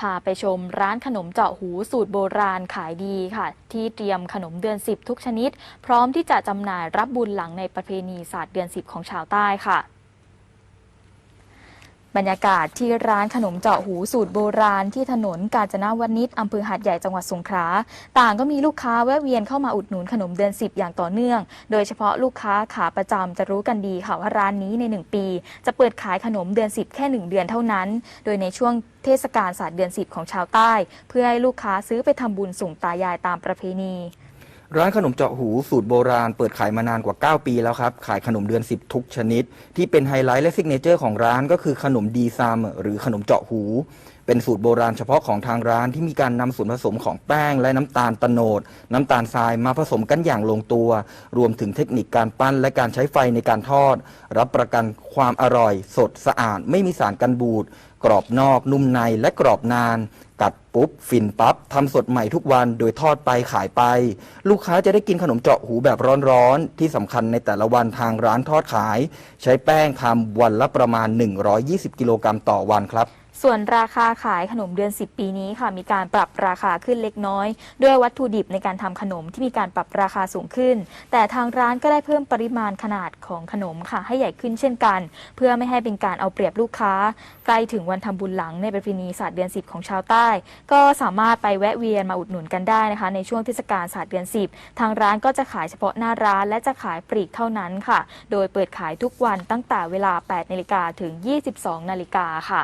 พาไปชมร้านขนมเจาะหูสูตรโบราณขายดีค่ะ ที่เตรียมขนมเดือน 10 ทุกชนิด พร้อมที่จะจำหน่ายรับบุญหลังในประเพณีศาสตร์เดือน 10 ของชาวใต้ค่ะ บรรยากาศที่ร้านขนมเจาะหูสูตรโบราณที่ถนนกาญจนวนิชอำเภอหาดใหญ่จังหวัดสงขลาต่างก็มีลูกค้าแวะเวียนเข้ามาอุดหนุนขนมเดือน10 อย่างต่อเนื่อง โดยเฉพาะลูกค้าขาประจำจะรู้กันดีค่ะว่าร้านนี้ใน 1 ปี จะเปิดขายขนมเดือน 10 แค่ 1 เดือนเท่านั้น โดยในช่วงเทศกาลศาสตร์เดือน 10 ของชาวใต้ เพื่อให้ลูกค้าซื้อไปทำบุญส่งตายายตามประเพณี ร้านขนมเจาะหูสูตรโบราณเปิดขายมานานกว่า 9 ปีแล้วครับ ขายขนมเดือน 10 ทุกชนิด ที่เป็นไฮไลท์และซิกเนเจอร์ของร้านก็คือขนมดีซามหรือขนมเจาะหู เป็นสูตรโบราณเฉพาะของทางร้านที่มีการนำส่วนผสมของแป้งและน้ำตาลตะโนด น้ำตาลทรายมาผสมกันอย่างลงตัว รวมถึงเทคนิคการปั้นและการใช้ไฟในการทอด รับประกันความอร่อย สดสะอาด ไม่มีสารกันบูด กรอบนอก นุ่มในและกรอบนาน กัดปุ๊บ ฟินปั๊บทำสดใหม่ทุกวันโดยทอดไปขายไป ลูกค้าจะได้กินขนมเจาะหูแบบร้อนๆ ที่สำคัญในแต่ละวันทางร้านทอดขาย ใช้แป้งทำวันละประมาณ 120 กิโลกรัมต่อวันครับส่วนราคาขายขนมเดือน 10 ปีนี้ค่ะ มีการปรับราคาขึ้นเล็กน้อย ด้วยวัตถุดิบในการทำขนมที่มีการปรับราคาสูงขึ้น แต่ทางร้านก็ได้เพิ่มปริมาณขนาดของขนมค่ะ ให้ใหญ่ขึ้นเช่นกัน เพื่อไม่ให้เป็นการเอาเปรียบลูกค้า ใกล้ถึงวันทำบุญหลังในประเพณีศาสตร์เดือน 10 ของชาวใต้ ก็สามารถไปแวะเวียนมาอุดหนุนกันได้นะคะ ในช่วงเทศกาลศาสตร์เดือน 10 ทางร้านก็จะขายเฉพาะหน้าร้าน และจะขายปลีกเท่านั้นค่ะ โดยเปิดขายทุกวันตั้งแต่เวลา8นาฬิกาถึง 22นาฬิกาค่ะ